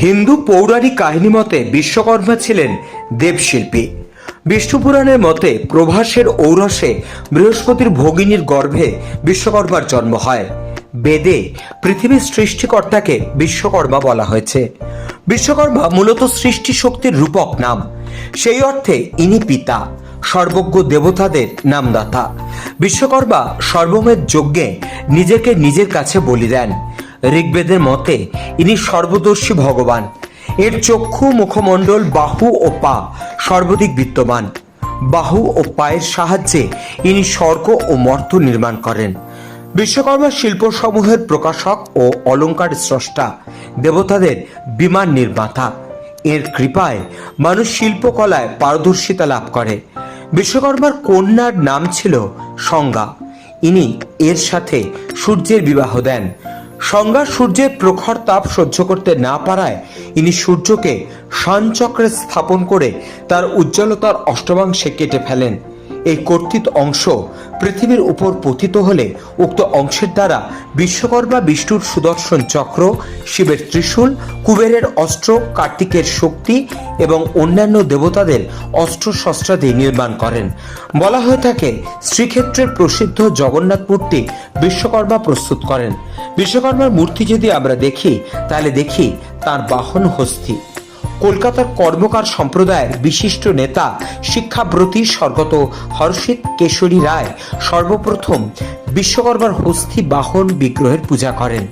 হিন্দু পৌরাণিক কাহিনী মতে বিশ্বকর্মা ছিলেন দেবশিল্পী। বিষ্ণু পুরাণের মতে প্রভাসের ঔরসে বৃহস্পতির ভগিনীর গর্ভে বিশ্বকর্মার জন্ম হয়। বেদে পৃথিবীর সৃষ্টিকর্তাকে বিশ্বকর্মা বলা হয়েছে। বিশ্বকর্মা মূলত সৃষ্টি শক্তির রূপক নাম। সেই অর্থে ইনি পিতা, সর্বজ্ঞ দেবতাদের নামদাতা। বিশ্বকর্মা সর্বমেধ যজ্ঞে নিজেকে নিজের কাছে বলি দেন। ঋগ্বেদের মতে, ইনি সর্বদর্শী ভগবান। এর চক্ষু, মুখমণ্ডল বাহু ও পা সর্বাধিক বিদ্যমান। বাহু ও পায়ের সাহায্যে ইনি স্বর্গ ও মর্ত নির্মাণ করেন। বিশ্বকর্মা শিল্পসমূহের প্রকাশক ও অলঙ্কার স্রষ্টা দেবতাদের বিমান নির্মাতা। এর কৃপায় মানুষ শিল্পকলায় পারদর্শিতা লাভ করে। বিশ্বকর্মার কন্যার নাম ছিল সংজ্ঞা। ইনি এর সাথে সূর্যের বিবাহ দেন। সংজ্ঞা সূর্যের প্রখর তাপ সহ্য করতে না পারায় ইনি সূর্যকে শানচক্রে স্থাপন করে তার উজ্জ্বলতার অষ্টমাংশে কেটে ফেলেন। এই কর্তৃত অংশ পৃথিবীর উপর পতিত হলে উক্ত অংশের দ্বারা বিশ্বকর্মা বিষ্ণুর সুদর্শন চক্র, শিবের ত্রিশূল, কুবেরের অস্ত্র, কার্তিকের শক্তি এবং অন্যান্য দেবতাদের অস্ত্র শস্ত্রাদি নির্মাণ করেন। বলা হয়ে থাকে, শ্রীক্ষেত্রের প্রসিদ্ধ জগন্নাথ মূর্তি বিশ্বকর্মা প্রস্তুত করেন। বিশ্বকর্মার মূর্তি যদি আমরা দেখি, তাহলে দেখি তার বাহন হস্তি। কলকাতার কর্মকার সম্প্রদায়ের বিশিষ্ট নেতা শিক্ষাব্রতী স্বর্গত হর্ষিত কেশরী রায় সর্বপ্রথম বিশ্বকর্মার হস্তি বাহন বিগ্রহের পূজা করেন।